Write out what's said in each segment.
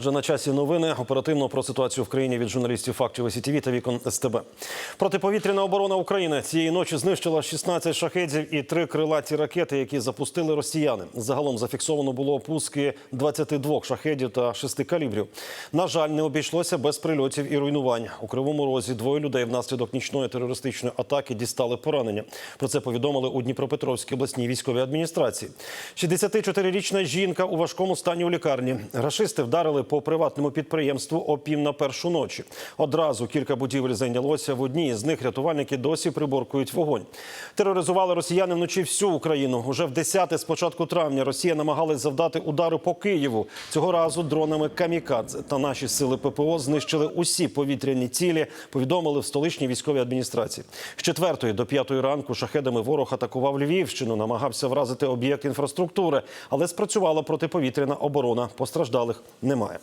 Вже на часі новини оперативно про ситуацію в країні від журналістів фактів СІТВ та вікон СТБ. Протиповітряна оборона України цієї ночі знищила 16 шахедів і три крилаті ракети, які запустили росіяни. Загалом зафіксовано було пуски 22 шахедів та 6 калібрів. На жаль, не обійшлося без прильотів і руйнувань. У кривому розі двоє людей внаслідок нічної терористичної атаки дістали поранення. Про це повідомили у Дніпропетровській обласній військовій адміністрації. 64-річна жінка у важкому стані у лікарні. Рашисти вдарили по приватному підприємству о пів на першу ночі. Одразу кілька будівель зайнялося. В одній з них рятувальники досі приборкують вогонь. Тероризували росіяни вночі всю Україну. Уже в 10 з початку травня Росія намагалась завдати удару по Києву. Цього разу дронами камікадзе. Та наші сили ППО знищили усі повітряні цілі. Повідомили в столичній військовій адміністрації. З 4 до 5 ранку шахедами ворог атакував Львівщину, намагався вразити об'єкт інфраструктури, але спрацювала протиповітряна оборона. Постраждалих немає.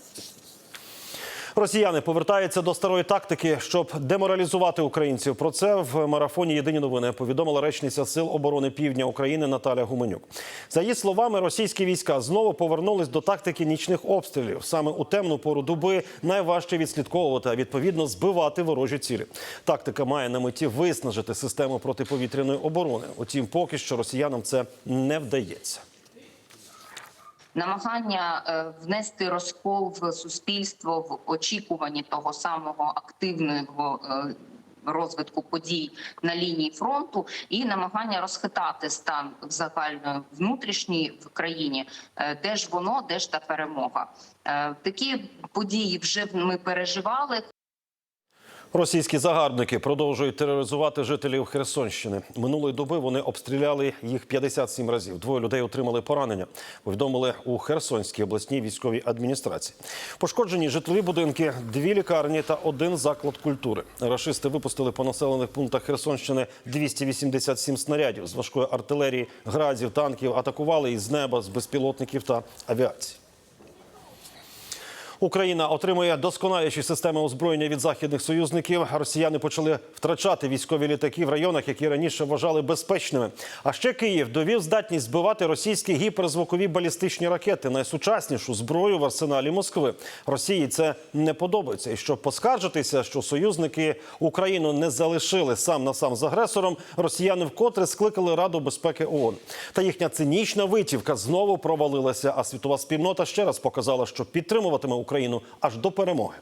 Росіяни повертаються до старої тактики, щоб деморалізувати українців. Про це в марафоні Єдині новини повідомила речниця Сил оборони Півдня України Наталя Гуменюк. За її словами, російські війська знову повернулись до тактики нічних обстрілів. Саме у темну пору доби найважче відслідковувати, а відповідно збивати ворожі цілі. Тактика має на меті виснажити систему протиповітряної оборони. Утім, поки що росіянам це не вдається. Намагання е, внести розкол в суспільство в очікуванні того самого активного е, розвитку подій на лінії фронту і намагання розхитати стан загальної внутрішній в країні, Е, де ж воно, де ж та перемога. Такі події вже ми переживали. Російські загарбники продовжують тероризувати жителів Херсонщини. Минулої доби вони обстріляли їх 57 разів. Двоє людей отримали поранення. Повідомили у Херсонській обласній військовій адміністрації. Пошкоджені житлові будинки, дві лікарні та один заклад культури. Рашисти випустили по населених пунктах Херсонщини 287 снарядів з важкої артилерії, градів, танків. Атакували із неба, з безпілотників та авіації. Україна отримує досконаліші системи озброєння від західних союзників. Росіяни почали втрачати військові літаки в районах, які раніше вважали безпечними. А ще Київ довів здатність збивати російські гіперзвукові балістичні ракети, найсучаснішу зброю в арсеналі Москви. Росії це не подобається. І щоб поскаржитися, що союзники Україну не залишили сам на сам з агресором, росіяни вкотре скликали Раду безпеки ООН. Та їхня цинічна витівка знову провалилася. А світова спільнота ще раз показала, що підтримуватиме Україну аж до перемоги.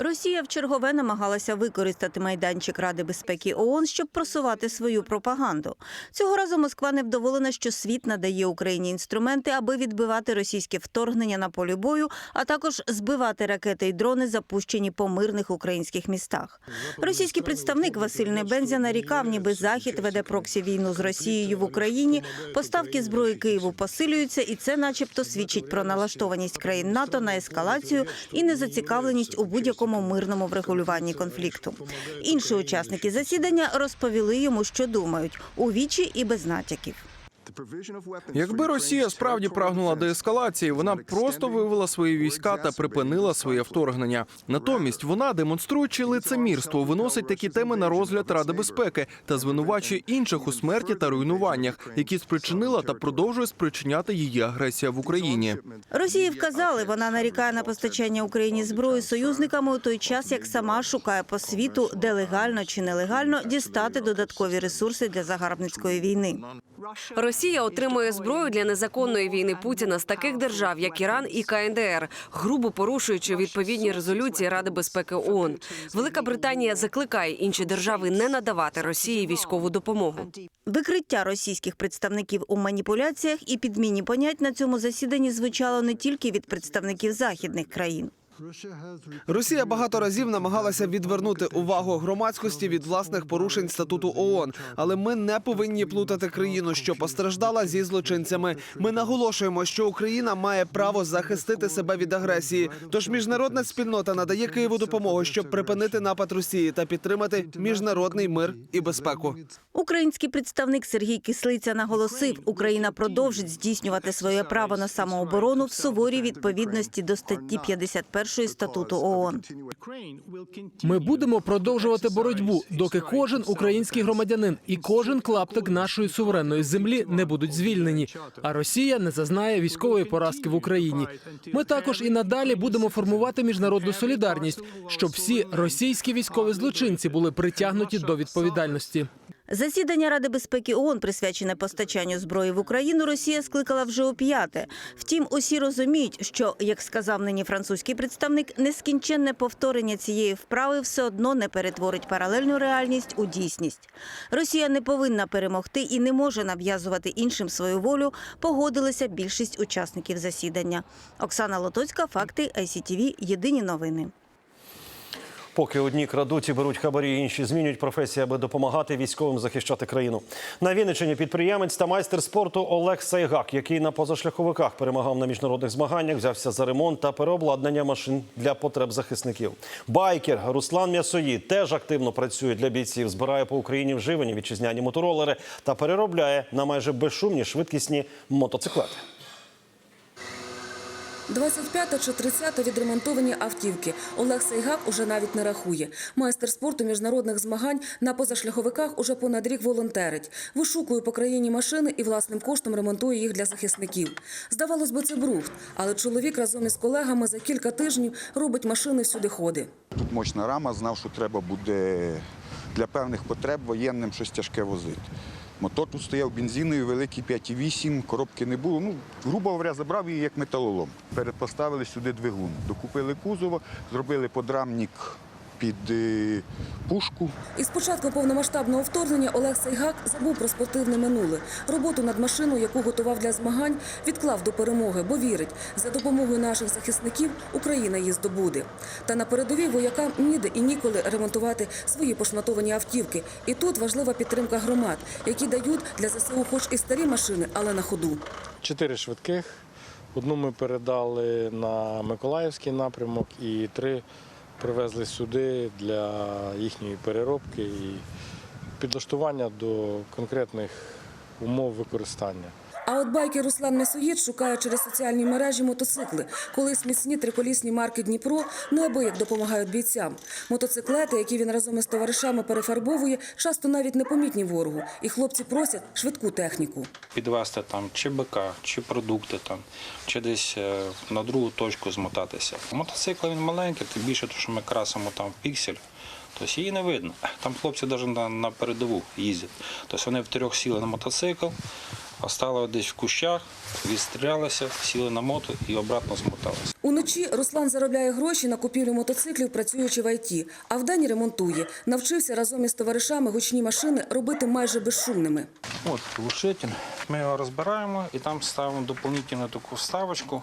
Росія вчергове намагалася використати майданчик Ради безпеки ООН, щоб просувати свою пропаганду. Цього разу Москва невдоволена, що світ надає Україні інструменти, аби відбивати російське вторгнення на полі бою, а також збивати ракети й дрони, запущені по мирних українських містах. Російський представник Василь Небензя нарікав, ніби захід веде проксі війну з Росією в Україні. Поставки зброї Києву посилюються, і це, начебто, свідчить про налаштованість країн НАТО на ескалацію і незацікавленість у будь-якому мирному врегулюванні конфлікту. Інші учасники засідання розповіли йому, що думають у вічі і без натяків. Якби Росія справді прагнула до ескалації, вона б просто вивела свої війська та припинила своє вторгнення. Натомість вона, демонструючи лицемірство, виносить такі теми на розгляд Ради безпеки та звинувачує інших у смерті та руйнуваннях, які спричинила та продовжує спричиняти її агресія в Україні. Росії вказали, вона нарікає на постачання Україні зброї союзниками у той час, як сама шукає по світу, де легально чи нелегально дістати додаткові ресурси для загарбницької війни. Росія отримує зброю для незаконної війни Путіна з таких держав, як Іран і КНДР, грубо порушуючи відповідні резолюції Ради безпеки ООН. Велика Британія закликає інші держави не надавати Росії військову допомогу. Викриття російських представників у маніпуляціях і підміні понять на цьому засіданні звучало не тільки від представників західних країн. Росія багато разів намагалася відвернути увагу громадськості від власних порушень статуту ООН. Але ми не повинні плутати країну, що постраждала зі злочинцями. Ми наголошуємо, що Україна має право захистити себе від агресії. Тож міжнародна спільнота надає Києву допомогу, щоб припинити напад Росії та підтримати міжнародний мир і безпеку. Український представник Сергій Кислиця наголосив, Україна продовжить здійснювати своє право на самооборону в суворій відповідності до статті 51 1 статуту ООН. Ми будемо продовжувати боротьбу, доки кожен український громадянин і кожен клаптик нашої суверенної землі не будуть звільнені. А Росія не зазнає військової поразки в Україні. Ми також і надалі будемо формувати міжнародну солідарність, щоб всі російські військові злочинці були притягнуті до відповідальності. Засідання Ради безпеки ООН, присвячене постачанню зброї в Україну, Росія скликала вже у п'яте. Втім, усі розуміють, що, як сказав нині французький представник, нескінченне повторення цієї вправи все одно не перетворить паралельну реальність у дійсність. Росія не повинна перемогти і не може нав'язувати іншим свою волю. Погодилися більшість учасників засідання. Оксана Лотоцька, факти ICTV, Єдині новини. Поки одні крадуть і беруть хабарі, інші змінюють професії, аби допомагати військовим захищати країну. На Вінниччині підприємець та майстер спорту Олег Сайгак, який на позашляховиках перемагав на міжнародних змаганнях, взявся за ремонт та переобладнання машин для потреб захисників. Байкер Руслан М'ясої теж активно працює для бійців, збирає по Україні вживані вітчизняні моторолери та переробляє на майже безшумні швидкісні мотоциклети. 25 чи 30 відремонтовані автівки. Олег Сайгак уже навіть не рахує. Майстер спорту міжнародних змагань на позашляховиках уже понад рік волонтерить. Вишукує по країні машини і власним коштом ремонтує їх для захисників. Здавалось би, це брухт, але чоловік разом із колегами за кілька тижнів робить машини всюди ходи. Тут мощна рама, знав, що треба буде для певних потреб воєнним щось тяжке возити. Мотор тут стояв бензиновий, великий 5,8, коробки не було. Ну, грубо говоря, забрав її як металолом. Перепоставили сюди двигун. Докупили кузово, зробили подрамник під е, пушку. І з початку повномасштабного вторгнення Олег Сайгак забув про спортивне минуле. Роботу над машиною, яку готував для змагань, відклав до перемоги, бо вірить, за допомогою наших захисників Україна її здобуде. Та на передовій воякам ніде і ніколи ремонтувати свої пошматовані автівки. І тут важлива підтримка громад, які дають для ЗСУ хоч і старі машини, але на ходу. Чотири швидких. Одну ми передали на Миколаївський напрямок і три привезли сюди для їхньої переробки і підлаштування до конкретних умов використання. А от байкер Руслан Месоїд шукає через соціальні мережі мотоцикли. Колись міцні триколісні марки Дніпро неабияк допомагають бійцям. Мотоциклети, які він разом із товаришами перефарбовує, часто навіть непомітні ворогу. І хлопці просять швидку техніку. підвести там чи БК, чи продукти там, чи десь е, на другу точку змотатися. Мотоцикл він маленький, тим більше, тому що ми красимо там піксель. Тобто її не видно. Там хлопці навіть на, на передову їздять. Тобто вони втрьох сіли на мотоцикл, остали десь в кущах, відстрілялися, сіли на мото і обратно змоталися. Уночі Руслан заробляє гроші на купівлю мотоциклів, працюючи в ІТ, а вдень ремонтує. Навчився разом із товаришами гучні машини робити майже безшумними. От глушитель. Ми його розбираємо і там ставимо доповнительну таку вставочку.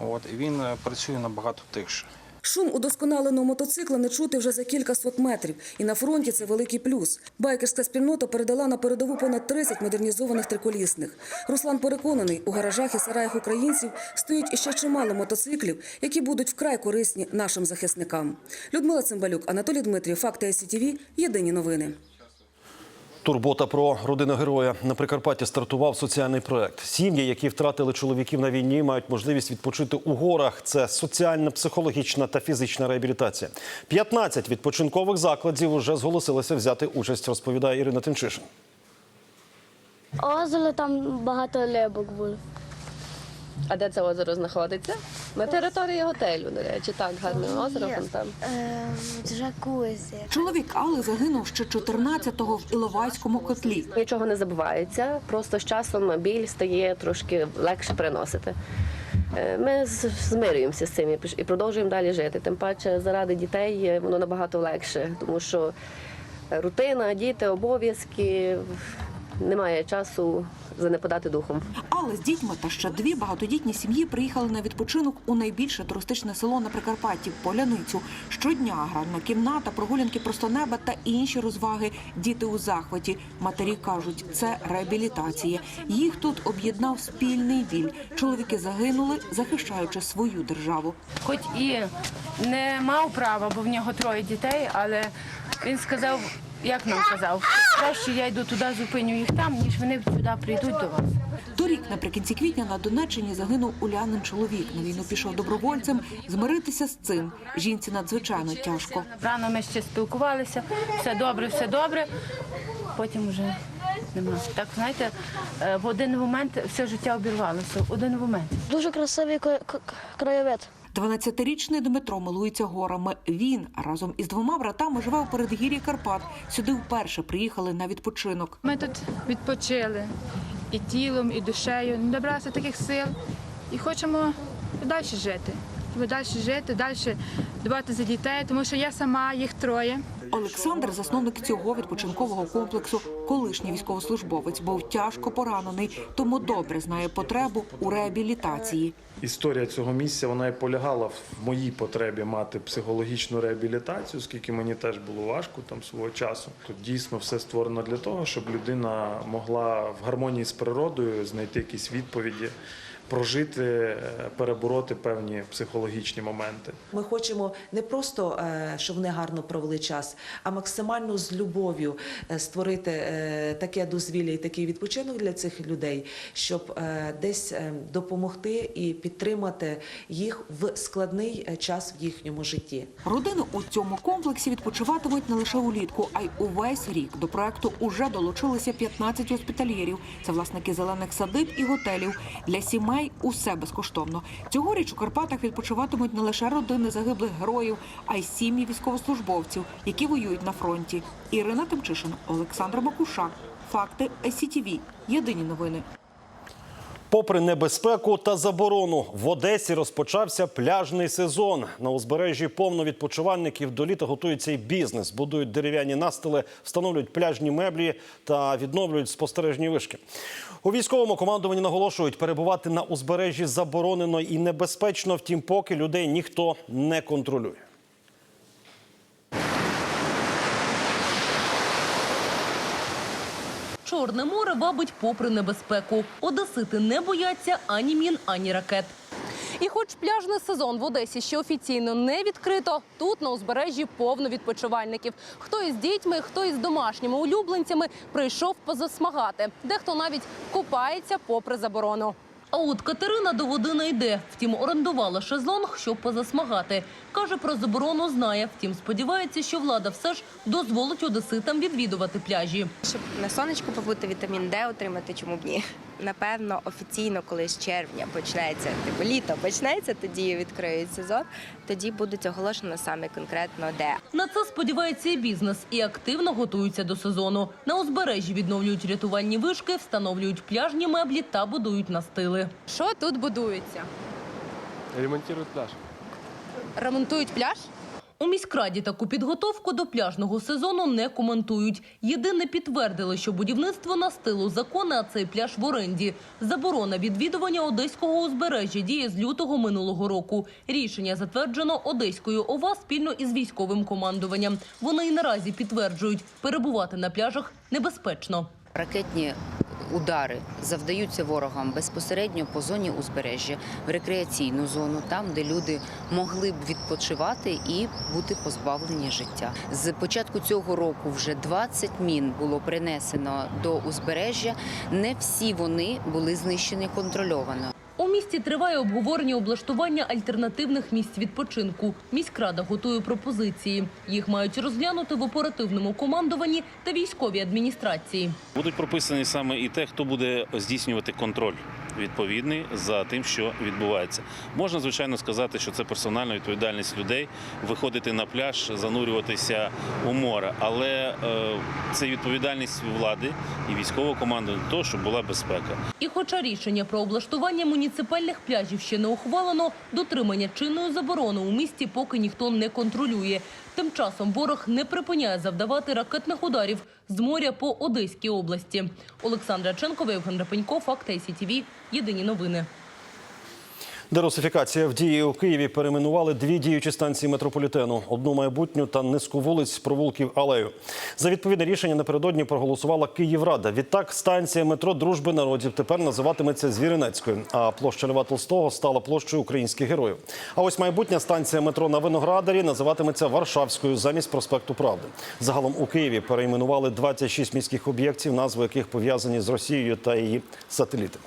От, і він е, працює набагато тихше. Шум удосконаленого мотоцикла не чути вже за кілька сот метрів, і на фронті це великий плюс. Байкерська спільнота передала на передову понад 30 модернізованих триколісних. Руслан переконаний, у гаражах і сараях українців стоїть іще чимало мотоциклів, які будуть вкрай корисні нашим захисникам. Людмила Цимбалюк, Анатолій Дмитрів, Факти СІТВ, Єдині новини. Турбота про родину героя на Прикарпатті стартував соціальний проект. Сім'ї, які втратили чоловіків на війні, мають можливість відпочити у горах. Це соціальна, психологічна та фізична реабілітація. 15 відпочинкових закладів вже зголосилися взяти участь, розповідає Ірина Тимчишин. Озеро там багато лебок було. А де це озеро знаходиться? На території готелю, до речі, так гарне озеро там. Ем, джакузі. Чоловік Алли загинув ще 14-го в Іловайському котлі. Нічого не забувається, просто з часом біль стає трошки легше переносити. Е, Ми змирюємося з цим і продовжуємо далі жити. Тим паче заради дітей е, воно набагато легше, тому що рутина, діти, обов'язки, немає часу занепадати духом. Але з дітьми та ще дві багатодітні сім'ї приїхали на відпочинок у найбільше туристичне село на Прикарпатті Поляницю. Щодня гральна кімната, прогулянки просто неба та інші розваги. Діти у захваті. Матері кажуть, це реабілітація. Їх тут об'єднав спільний біль. Чоловіки загинули, захищаючи свою державу. хоч і не мав права, бо в нього троє дітей, але він сказав, як нам казав, краще я йду туди, зупиню їх там, ніж вони сюди прийдуть до вас. Торік, наприкінці квітня, на Донеччині загинув Улянин чоловік. На війну пішов добровольцем. Змиритися з цим жінці надзвичайно тяжко. Рано ми ще спілкувалися, все добре, все добре. Потім вже нема. Так, знаєте, е, в один момент все життя обірвалося. В один момент. Дуже красивий краєвид. 12-річний Дмитро милується горами. Він разом із двома братами живе у передгір'ї Карпат. Сюди вперше приїхали на відпочинок. Ми тут відпочили і тілом, і душею. Добралися таких сил і хочемо далі жити. Далі жити, далі дбати за дітей, тому що я сама, їх троє. Олександр, засновник цього відпочинкового комплексу, колишній військовослужбовець, був тяжко поранений, тому добре знає потребу у реабілітації. Історія цього місця вона і полягала в моїй потребі мати психологічну реабілітацію, оскільки мені теж було важко там свого часу. Тут дійсно все створено для того, щоб людина могла в гармонії з природою знайти якісь відповіді, прожити, е, перебороти певні психологічні моменти. Ми хочемо не просто, е, щоб вони гарно провели час, а максимально з любов'ю е, створити таке дозвілля і такий відпочинок для цих людей, щоб десь допомогти і підтримати їх в складний час в їхньому житті. Родини у цьому комплексі відпочиватимуть не лише улітку, а й увесь рік. До проекту уже долучилися 15 госпітальєрів. Це власники зелених садиб і готелів. Для сімей усе безкоштовно. Цьогоріч у Карпатах відпочиватимуть не лише родини загиблих героїв, а й сім'ї військовослужбовців, які воюють на фронті. Ірина Тимчишин, Олександр Бакуша. Факти СІТІВІ. Єдині новини. Попри небезпеку та заборону, в Одесі розпочався пляжний сезон. На узбережжі повно відпочивальників до літа готується і бізнес. Будують дерев'яні настили, встановлюють пляжні меблі та відновлюють спостережні вишки. У військовому командуванні наголошують, перебувати на узбережжі заборонено і небезпечно. Втім, поки людей ніхто не контролює. Чорне море вабить попри небезпеку. Одесити не бояться ані мін, ані ракет. І хоч пляжний сезон в Одесі ще офіційно не відкрито, тут на узбережжі повно відпочивальників. Хто із дітьми, хто із домашніми улюбленцями прийшов позасмагати. Дехто навіть купається попри заборону. А от Катерина до води не йде. Втім, орендувала шезлонг, щоб позасмагати. Каже, про заборону знає. Втім, сподівається, що влада все ж дозволить одеситам відвідувати пляжі. Щоб на сонечку побути, вітамін Д отримати, чому б ні? Напевно, офіційно, коли з червня почнеться типу літо, почнеться, тоді відкриють сезон. Тоді будуть оголошено саме конкретно де. На це сподівається і бізнес і активно готуються до сезону. На узбережжі відновлюють рятувальні вишки, встановлюють пляжні меблі та будують настили. Що тут будується? Ремонтують пляж. Ремонтують пляж? У міськраді таку підготовку до пляжного сезону не коментують. Єдине підтвердили, що будівництво настилу закони, а цей пляж в оренді. Заборона відвідування одеського узбережжя діє з лютого минулого року. Рішення затверджено Одеською ОВА спільно із військовим командуванням. Вони і наразі підтверджують, перебувати на пляжах небезпечно. Ракетні удари завдаються ворогам безпосередньо по зоні узбережжя, в рекреаційну зону, там, де люди могли б відпочивати і бути позбавлені життя. З початку цього року вже 20 мін було принесено до узбережжя. Не всі вони були знищені контрольовано. У місті триває обговорення облаштування альтернативних місць відпочинку. Міськрада готує пропозиції. Їх мають розглянути в оперативному командуванні та військовій адміністрації. Будуть прописані саме і те, хто буде здійснювати контроль відповідний за тим, що відбувається. Можна звичайно сказати, що це персональна відповідальність людей виходити на пляж, занурюватися у море, але е, це відповідальність влади і військового командування того, щоб була безпека. І хоча рішення про облаштування муніципальних пляжів ще не ухвалено, дотримання чинної заборони у місті поки ніхто не контролює. Тим часом ворог не припиняє завдавати ракетних ударів з моря по Одеській області. Олександра Ченкова, Євген Рапенько, Факти СІТВ. Єдині новини. Дерусифікація в дії у Києві перейменували дві діючі станції метрополітену: одну майбутню та низку вулиць, провулків алею. За відповідне рішення напередодні проголосувала Київрада. Відтак станція метро Дружби народів тепер називатиметься Звіринецькою. А площа Льва Толстого стала площею українських героїв. А ось майбутня станція метро на Виноградарі називатиметься Варшавською замість проспекту Правди. Загалом у Києві перейменували 26 міських об'єктів, назви яких пов'язані з Росією та її сателітами.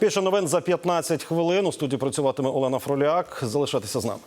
Більше новин за 15 хвилин. У студії працюватиме Олена Фроляк. Залишайтеся з нами.